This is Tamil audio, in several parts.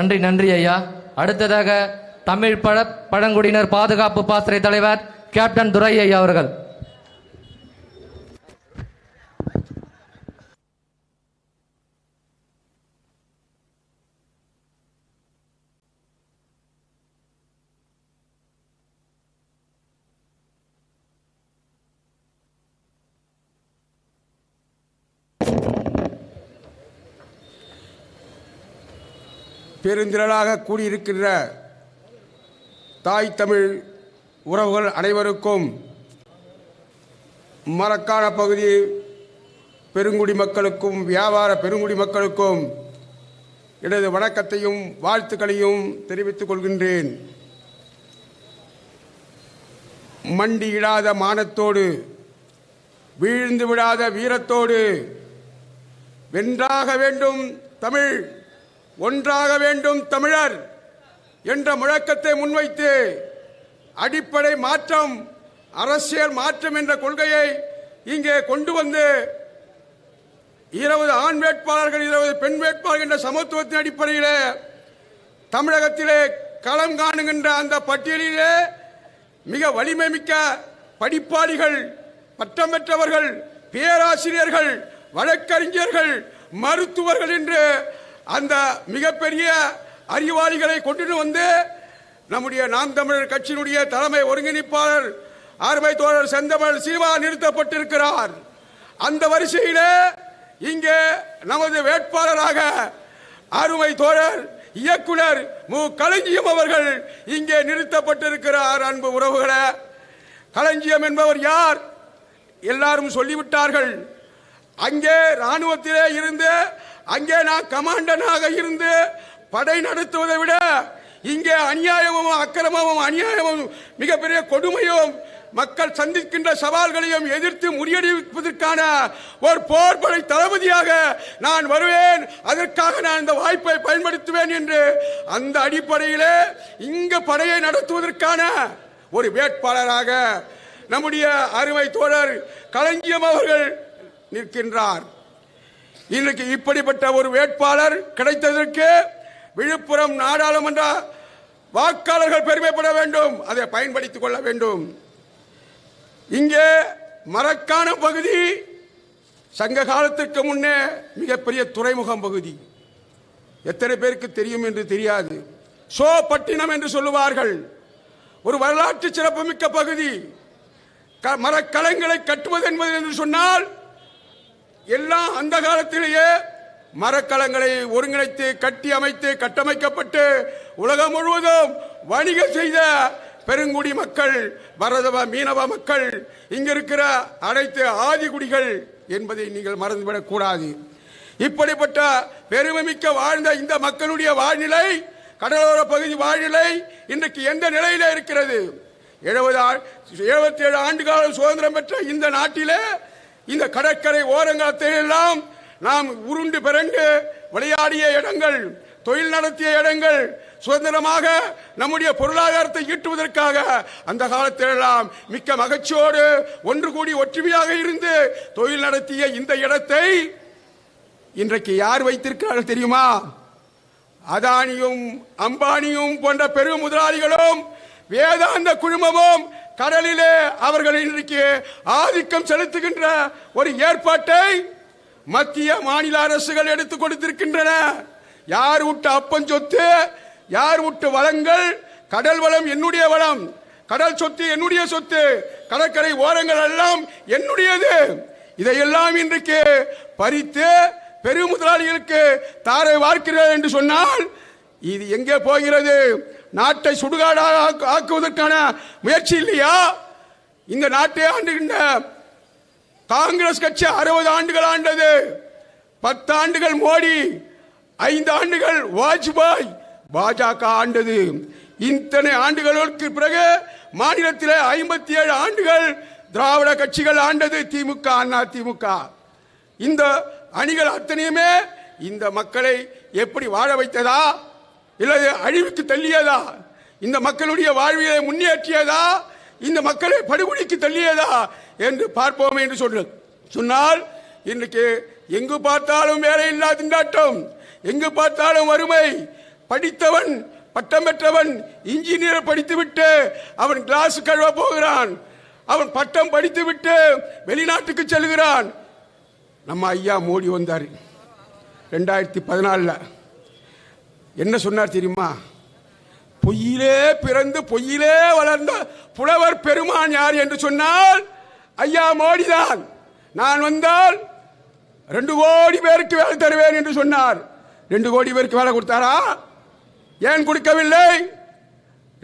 நன்றி நன்றி ஐயா. அடுத்ததாக தமிழ் பழ பழங்குடியினர் பாதுகாப்பு பாசறை தலைவர் கேப்டன் துரை ஐயா அவர்கள். பெருந்திரளாக கூடியிருக்கின்ற தாய் தமிழ் உறவுகள் அனைவருக்கும் மரக்கான பகுதி பெருங்குடி மக்களுக்கும் வியாபார பெருங்குடி மக்களுக்கும் எனது வணக்கத்தையும் வாழ்த்துக்களையும் தெரிவித்துக் கொள்கின்றேன். மண்டியிடாத மானத்தோடு வீழ்ந்து விடாத வீரத்தோடு வென்றாக வேண்டும் தமிழ் ஒன்றாக வேண்டும் தமிழர் என்ற முழக்கத்தை முன்வைத்து அடிப்படை மாற்றம் அரசியல் மாற்றம் என்ற கொள்கையை இங்கே கொண்டு வந்து இருபது ஆண் வேட்பாளர்கள் இருபது பெண் வேட்பாளர்கள் என்ற சமத்துவத்தின் அடிப்படையிலே தமிழகத்திலே களம் காணுகின்ற அந்த பட்டியலிலே மிக வலிமை மிக்க படிப்பாளிகள் பட்டம் பெற்றவர்கள் பேராசிரியர்கள் வழக்கறிஞர்கள் மருத்துவர்கள் என்று அந்த மிகப்பெரிய அறிவாளிகளை கொண்டு வந்து நம்முடைய நாம் தமிழர் கட்சியினுடைய தலைமை ஒருங்கிணைப்பாளர் அருமை தோழர் செந்தமிழ் சிவா நிறுத்தப்பட்டிருக்கிறார். அந்த வரிசையிலே இங்கே நமது வேட்பாளராக அருமை தோழர் இயக்குனர் மு. களஞ்சியம் அவர்கள் இங்கே நிறுத்தப்பட்டிருக்கிறார். அன்பு உறவுகளே களஞ்சியம் என்பவர் யார்? எல்லாரும் சொல்லிவிட்டார்கள். அங்கே ராணுவத்திலே இருந்து அங்கே நான் கமாண்டனாக இருந்து படை நடத்துவதை விட இங்கே அநியாயமும் அக்கிரமமும் அநியாயமும் மிகப்பெரிய கொடுமையும் மக்கள் சந்திக்கின்ற சவால்களையும் எதிர்த்து முறியடிப்பதற்கான ஒரு போர்படை தளபதியாக நான் வருவேன். அதற்காக நான் இந்த வாய்ப்பை பயன்படுத்துவேன் என்று அந்த அடிப்படையிலே இங்கு படையை நடத்துவதற்கான ஒரு வேட்பாளராக நம்முடைய அருமை தோழர் களஞ்சியம் அவர்கள் நிற்கின்றார். இன்றைக்கு இப்படிப்பட்ட ஒரு வேட்பாளர் கிடைத்ததற்கு விழுப்புரம் நாடாளுமன்ற வாக்காளர்கள் பெருமைப்பட வேண்டும் அதை பயன்படுத்திக் கொள்ள வேண்டும். இங்கே மரக்கான பகுதி சங்க காலத்திற்கு முன்னே மிகப்பெரிய துறைமுகம் பகுதி. எத்தனை பேருக்கு தெரியும் என்று தெரியாது. சோ பட்டினம் என்று சொல்லுவார்கள். ஒரு வரலாற்று சிறப்புமிக்க பகுதி. க- மரக்கலங்களை கட்டுவது என்பது என்று சொன்னால் எல்லாம் அந்த காலத்திலேயே மரக்கலங்களை ஒருங்கிணைத்து கட்டி அமைத்து கட்டமைக்கப்பட்டு உலகம் முழுவதும் வணிகம் செய்த பெருங்குடி மக்கள் பரதவ மீனவ மக்கள் இங்கிருக்கிற அனைத்து ஆதிகுடிகள் என்பதை நீங்கள் மறந்துவிடக் கூடாது. இப்படிப்பட்ட பெருமைமிக்க வாழ்ந்த இந்த மக்களுடைய வாழ்நிலை கடலோர பகுதி வாழ்நிலை இன்றைக்கு எந்த நிலையில இருக்கிறது? எழுபது எழுபத்தி ஏழு ஆண்டு காலம் சுதந்திரம் பெற்ற இந்த நாட்டிலே இந்த கடற்கரை ஓரங்கத்திலெல்லாம் நாம் உருண்டு பிறண்டு விளையாடிய இடங்கள் தொழில் நடத்திய இடங்கள் சுதந்திரமாக நம்முடைய பொருளாதாரத்தை ஈட்டுவதற்காக அந்த காலத்திலெல்லாம் மிக்க மகிழ்ச்சியோடு ஒன்று கூடி ஒற்றுமையாக இருந்து தொழில் நடத்திய இந்த இடத்தை இன்றைக்கு யார் வைத்திருக்கிறார்கள் தெரியுமா? அதானியும் அம்பானியும் போன்ற பெரும் முதலாளிகளும் வேதாந்த குழுமமும் கடலிலே அவர்கள் இன்றைக்கு ஆதிக்கம் செலுத்துகின்ற ஒரு ஏற்பாட்டை மத்திய மாநில அரசுகள் எடுத்துக் கொடுத்திருக்கின்றன. யார் விட்டு அப்பன் சொத்து யார் விட்டு வளங்கள் கடல் வளம் என்னுடைய வளம் கடல் சொத்து என்னுடைய சொத்து கடற்கரை ஓரங்கள் எல்லாம் என்னுடையது. இதையெல்லாம் இன்றைக்கு பறித்து பெரும் முதலாளிகளுக்கு தாரை வார்க்கிறார் என்று சொன்னால் இது எங்கே போகிறது? நாட்டை சுடுகாடாக ஆக்குவதற்கான முயற்சி இல்லையா? இந்த நாட்டை ஆண்டுகின்ற காங்கிரஸ் கட்சி அறுபது ஆண்டுகள் ஆண்டது. பத்து ஆண்டுகள் மோடி ஐந்து ஆண்டுகள் வாஜ்பாய். பாஜக ஆண்டது. இத்தனை ஆண்டுகளுக்கு பிறகு மாநிலத்தில் ஐம்பத்தி ஏழு ஆண்டுகள் திராவிட கட்சிகள் ஆண்டது திமுக அண்ணா திமுக இந்த அணிகள் அத்தனையுமே இந்த மக்களை எப்படி வாழ வைத்ததா? இல்லை அழிவுக்கு தள்ளியதா? இந்த மக்களுடைய வாழ்வியலை முன்னேற்றியதா? இந்த மக்களை படுகொலைக்கு தள்ளியதா? என்று பார்ப்போம் என்று சொல்ற சொன்னால் இன்றைக்கு எங்கு பார்த்தாலும் வேலையில்லா திண்டாட்டம். எங்கு பார்த்தாலும் வறுமை. படித்தவன் பட்டம் பெற்றவன் இன்ஜினியர் படித்துவிட்டு அவன் கிளாஸ் கழுவ போகிறான். அவன் பட்டம் படித்துவிட்டு வெளிநாட்டுக்கு செல்கிறான். நம்ம ஐயா மோடி வந்தார். ரெண்டாயிரத்தி பதினாலில். என்ன சொன்னார் தெரியுமா? பொய்யிலே பிறந்து பொய்யிலே வளர்ந்த புலவர் பெருமான் யார் என்று சொன்னால் ஐயா மோடிதான். நான் வந்தால் ரெண்டு கோடி பேருக்கு வேலை தருவேன் என்று சொன்னார். ரெண்டு கோடி பேருக்கு வேலை கொடுத்தாரா? ஏன் கொடுக்கவில்லை?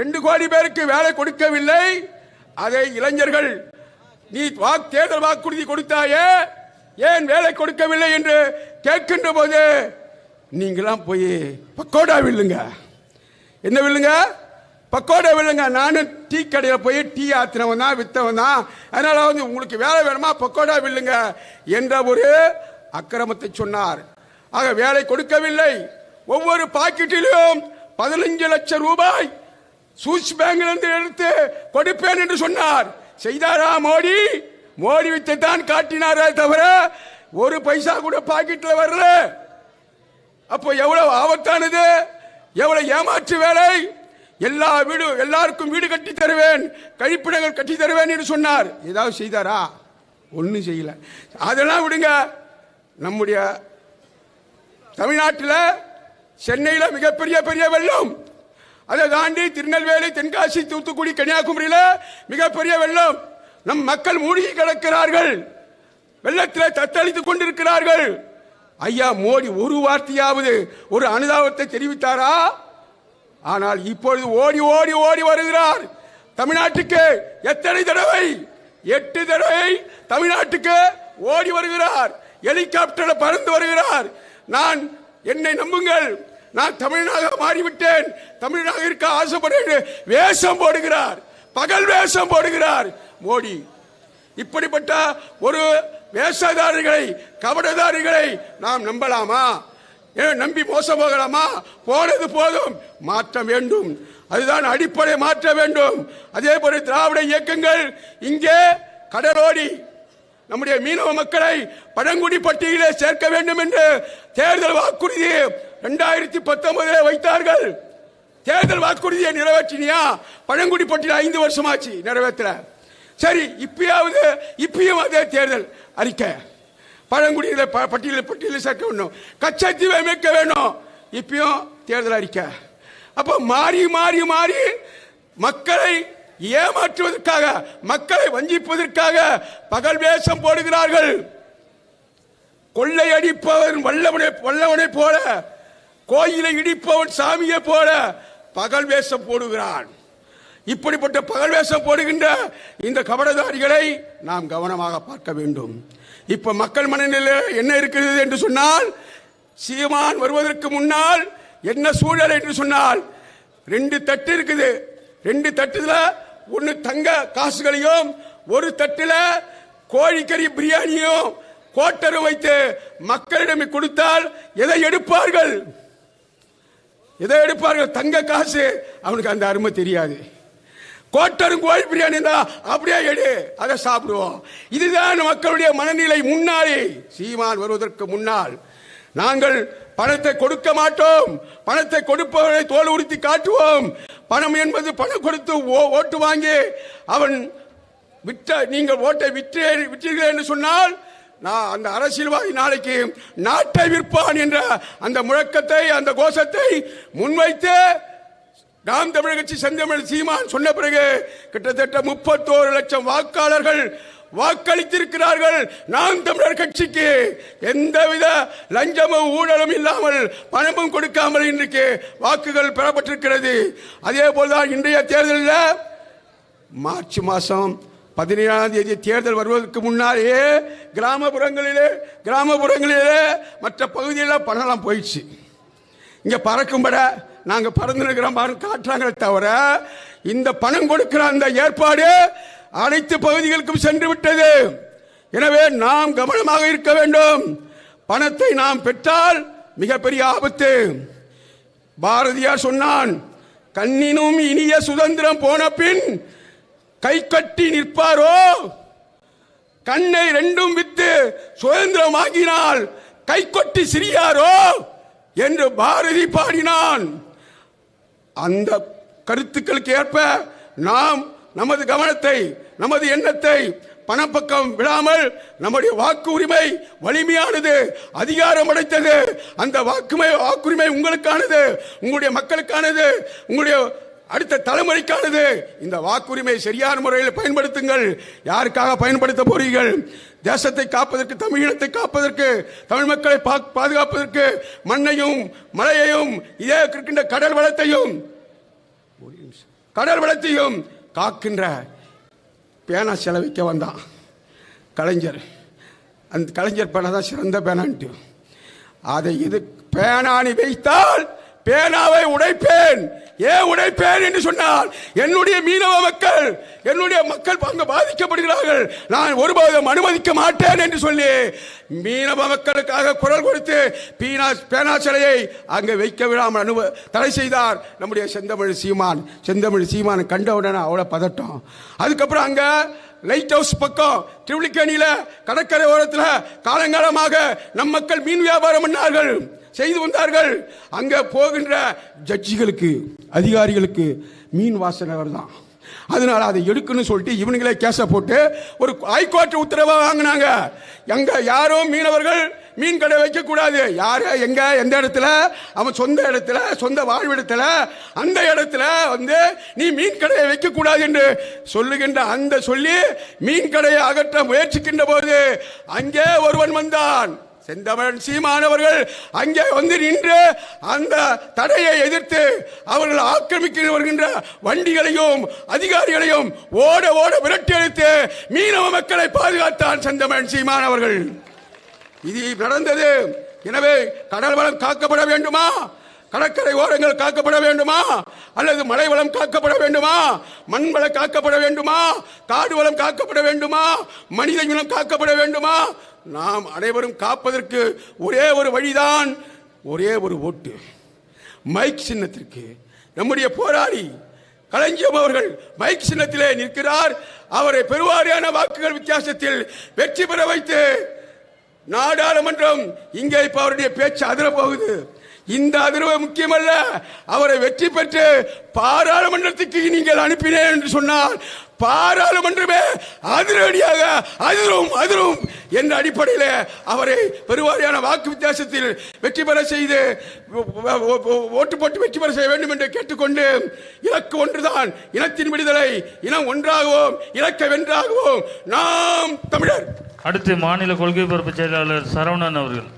ரெண்டு கோடி பேருக்கு வேலை கொடுக்கவில்லை. அதை இளைஞர்கள் நீ வாக்கு தேர்தல் வாக்குறுதி கொடுத்தாயே ஏன் வேலை கொடுக்கவில்லை என்று கேட்கின்ற போது நீங்களாம் போய் பக்கோடா வில்லுங்க. என்ன வில்லுங்க? பக்கோடா வில்லுங்க. நானும் டீ கடையில் போய் டீ ஆத்தினவன் தான் வித்தவன். தான் அதனால வந்து உங்களுக்கு வேலை வேணுமா? பக்கோடா வில்லுங்க என்ற ஒரு அக்கிரமத்தை சொன்னார். ஆக வேலை கொடுக்கவில்லை. ஒவ்வொரு பாக்கெட்டிலும் பதினஞ்சு லட்சம் ரூபாய் சூஸ் பேங்கிலிருந்து எடுத்து கொடுப்பேன் என்று சொன்னார். செய்தாரா மோடி? மோடி வித்தை தான் காட்டினாரே தவிர ஒரு பைசா கூட பாக்கெட்டில் வரல. அப்போ எவ்வளவு ஆபத்தானது? எவ்வளவு ஏமாற்று வேலை? எல்லா வீடு எல்லாருக்கும் வீடு கட்டி தருவேன் கழிப்பிடங்கள் கட்டி தருவேன் என்று சொன்னார். ஏதாவது செய்தாரா? ஒன்றும் செய்யல. அதெல்லாம் விடுங்க. நம்முடைய தமிழ்நாட்டில் சென்னையில் மிகப்பெரிய பெரிய வெள்ளம். அதை தாண்டி திருநெல்வேலி தென்காசி தூத்துக்குடி கன்னியாகுமரியில் மிகப்பெரிய வெள்ளம். நம் மக்கள் மூழ்கி கிடக்கிறார்கள். வெள்ளத்தில் தத்தளித்துக் கொண்டிருக்கிறார்கள். ஐயா மோடி ஒரு வார்த்தையாவது ஒரு அனுதாபத்தை தெரிவித்தாரா? ஆனால் இப்பொழுது ஓடி ஓடி ஓடி வருகிறார். தமிழ்நாட்டுக்கு எத்தனை தடவை எட்டு தடவை தமிழ்நாட்டுக்கு ஓடி வருகிறார். ஹெலிகாப்டர் பறந்து வருகிறார். நான் என்னை நம்புங்கள். நான் தமிழனாக மாறிவிட்டேன். தமிழனாக இருக்க ஆசைப்படுகிறேன். வேஷம் போடுகிறார். பகல் வேஷம் போடுகிறார். மோடி இப்படிப்பட்ட ஒரு வேஷதாரிகளை கபடதாரிகளை நாம் நம்பலாமா? ஏன் நம்பி மோசம் போகலாமா போனது போதும் மாற்ற வேண்டும். அதுதான் அடிப்படை மாற்ற வேண்டும். அதே போல திராவிட இயக்கங்கள் இங்கே கடலோடி. நம்முடைய மீனவ மக்களை பழங்குடி பட்டியலே சேர்க்க வேண்டும் என்று தேர்தல் வாக்குறுதி இரண்டாயிரத்தி பத்தொன்பதில் வைத்தார்கள். தேர்தல் வாக்குறுதியை நிறைவேற்றினியா? பழங்குடி பட்டியல் ஐந்து வருஷமாச்சு நிறைவேற்ற சரி இப்பயாவது இப்பயும் அதே தேர்தல். அறிக்கை. பழங்குடியில ப- பட்டியலில் பட்டியலில் சேர்க்க வேண்டும் கச்சத்தீவை அமைக்க வேணும். இப்பயும் தேர்தல் அறிக்கை. அப்போ மாறி மாறி மாறி மக்களை ஏமாற்றுவதற்காக மக்களை வஞ்சிப்பதற்காக பகல் வேஷம் போடுகிறார்கள். கொள்ளையடிப்பவன் வல்லவனை வல்லவனை போல கோயிலை இடிப்பவன் சாமியை போல பகல் வேஷம் போடுகிறான். இப்படிப்பட்ட பகல் வேஷம் போடுகின்ற இந்த கபடதாரிகளை நாம் கவனமாக பார்க்க வேண்டும். இப்ப மக்கள் மனநிலையில் என்ன இருக்கிறது என்று சொன்னால் சீமான் வருவதற்கு முன்னால் என்ன சூழல் என்று சொன்னால் ரெண்டு தட்டு இருக்குது. ரெண்டு தட்டுல ஒன்னு தங்க காசுகளையும் ஒரு தட்டுல கோழிக்கறி பிரியாணியும் கோட்டரும் வைத்து மக்களிடம் கொடுத்தால் எதை எடுப்பார்கள்? எதை எடுப்பார்கள்? தங்க காசு. அவனுக்கு அந்த அருமை தெரியாது. கோட்டரும் கோழி பிரியாணி இருந்தா அப்படியே எடு. அதை சாப்பிடுவோம். இதுதான் மக்களுடைய மனநிலை முன்னாலே. சீமான் வருவதற்கு முன்னால். நாங்கள் பணத்தை கொடுக்க மாட்டோம். பணத்தை கொடுப்பவரை தோல் உறுத்தி காட்டுவோம். பணம் என்பது பணம் கொடுத்து ஓ- ஓட்டு வாங்கி அவன் விற்ற நீங்கள் ஓட்டை விற்றே விற்றீர்கள் என்று சொன்னால் நான் அந்த அரசியல்வாதி நாளைக்கு நாட்டை விற்பான் என்ற அந்த முழக்கத்தை அந்த கோஷத்தை முன்வைத்து நாம் தமிழர் கட்சி செந்தமிழ் சீமான் சொன்ன பிறகு கிட்டத்தட்ட முப்பத்தோரு லட்சம் வாக்காளர்கள் வாக்களித்திருக்கிறார்கள். நாம் தமிழர் கட்சிக்கு எந்தவித லஞ்சமும் ஊழலும் இல்லாமல் பணமும் கொடுக்காமல் இன்றைக்கு வாக்குகள் பெறப்பட்டிருக்கிறது. அதே போல்தான் இன்றைய தேர்தலில் மார்ச் மாதம் பதினேழாம் தேதி தேர்தல் வருவதற்கு முன்னாலே கிராமப்புறங்களிலே கிராமப்புறங்களிலே மற்ற பகுதியில் பணம்லாம் போயிடுச்சு. இங்கே பறக்கும்பட நாங்க பறந்து நிற்கிறோம் காட்டுறாங்களே தவிர இந்த பணம் கொடுக்கிற அந்த ஏற்பாடு அனைத்து பகுதிகளுக்கும் சென்று விட்டது. எனவே நாம் கவனமாக இருக்க வேண்டும். பணத்தை நாம் பெற்றால் மிகப்பெரிய ஆபத்து. பாரதியார் சொன்னான் கண்ணினும் இனிய சுதந்திரம் போன பின் கை கட்டி நிற்பாரோ? கண்ணை ரெண்டும் வித்து சுதந்திரம் ஆகினால் கை கொட்டி சிரியாரோ? என்று பாரதி பாடினான். அந்த கருத்துக்களுக்கு ஏற்ப நாம் நமது கவனத்தை நமது எண்ணத்தை பணப்பக்கம் விடாமல் நம்முடைய வாக்கு உரிமை வலிமையானது அதிகாரம் அடைத்தது அந்த வாக்குமை வாக்குரிமை உங்களுக்கானது உங்களுடைய மக்களுக்கானது உங்களுடைய அடுத்த தலைமுறைக்கானது. இந்த வாக்குரிமை சரியான முறையில் பயன்படுத்துங்கள். யாருக்காக பயன்படுத்த போறீர்கள்? தேசத்தை காப்பதற்கு தமிழினத்தை காப்பதற்கு தமிழ் மக்களை பா- பாதுகாப்பதற்கு மண்ணையும் மலையையும் இதே இருக்கின்ற கடல் வளத்தையும் கடல் வளத்தையும் காக்கின்ற பேனா செலவிக்க வந்தான். கலைஞர். அந்த கலைஞர் பேனா தான் சிறந்த பேனான்ட்டு. அதை இது பேனானி வைத்தால் பேனாவை உடைப்பேன். ஏன் உடைப்பேன் என்று சொன்னால் என்னுடைய மீனவ மக்கள் என்னுடைய மக்கள் அங்கு பாதிக்கப்படுகிறார்கள். நான் ஒருபோதும் அனுமதிக்க மாட்டேன் என்று சொல்லி மீனவ மக்களுக்காக குரல் கொடுத்து பீனா பேனா சிலையை அங்கே வைக்க விடாமல் அனுப தடை செய்தார் நம்முடைய செந்தமிழ் சீமான். செந்தமிழ் சீமான் கண்டவுடனே அவ்வளோ பதட்டம். அதுக்கப்புறம் அங்கே லைட் ஹவுஸ் பக்கம் திருவள்ளிக்கேணியில் கடற்கரை ஓரத்தில் காலங்காலமாக நம் மக்கள் மீன் வியாபாரம் பண்ணார்கள். செய்து வந்தார்கள் அங்க போகின்ற ஜட்ஜிகளுக்கு அதிகாரிகளுக்கு மீன் வாசனை தான். அதனால அதை எடுக்கணும்னு சொல்லிட்டு இவனுங்களே கேஸை போட்டு ஒரு ஹைகோர்ட் உத்தரவை வாங்கினாங்க. எங்க யாரோ மீனவர்கள் மீன் கடை வைக்க கூடாது யாரு எங்க எந்த இடத்துல? அவன் சொந்த இடத்துல சொந்த வாழ்விடத்துல. அந்த இடத்துல வந்து நீ மீன் கடையை வைக்க கூடாது என்று சொல்லுகின்ற அந்த சொல்லி மீன் கடையை அகற்ற முயற்சிக்கின்ற போது அங்கே ஒருவன் வந்தான். செந்தமிழன் சீமானவர்கள் அங்கே வந்து நின்று அந்த தடையை எதிர்த்து அவர்கள் ஆக்கிரமிக்க வருகின்ற வண்டிகளையும் அதிகாரிகளையும் ஓட ஓட விரட்டி அளித்து மீனவ மக்களை பாதுகாத்தான் செந்தமிழன் சீமானவர்கள் இது நடந்தது. எனவே கடல் வளம் காக்கப்பட வேண்டுமா? கடற்கரை ஓரங்கள் காக்கப்பட வேண்டுமா? அல்லது மலை வளம் காக்கப்பட வேண்டுமா? மண் வளம் காக்கப்பட வேண்டுமா? காடு வளம் காக்கப்பட வேண்டுமா? மனித இனம் காக்கப்பட வேண்டுமா? நாம் அனைவரும் காப்பதற்கு ஒரே ஒரு வழிதான் ஒரே ஒரு ஓட்டு. மைக் சின்னத்திற்கு நம்முடைய போராளி கலைஞம் அவர்கள் மைக் சின்னத்திலே நிற்கிறார். அவரை பெருவாரியான வாக்குகள் வித்தியாசத்தில் வெற்றி பெற வைத்து நாடாளுமன்றம் இங்கே இப்ப அவருடைய பேச்சு அதிரப்போகுது. இந்த அதிர்வு முக்கியமல்ல. அவரை வெற்றி பெற்று பாராளுமன்றத்துக்கு நீங்கள் அனுப்பினேன் என்று சொன்னால் பாராளுமன்றமே அதிரடியாக அதிரும் அதிரும் என்ற அடிப்படையில் அவரை பெருவாரியான வாக்கு வித்தியாசத்தில் வெற்றி பெற செய்து ஓட்டு போட்டு வெற்றி பெற செய்ய வேண்டும் என்று கேட்டுக்கொண்டு இலக்கு ஒன்றுதான் இனத்தின் விடுதலை இனம் ஒன்றாகவும் இலக்க வென்றாகவும். நாம் தமிழர். அடுத்து மாநில கொள்கை பொறுப்பு செயலாளர் சரவணன் அவர்கள்.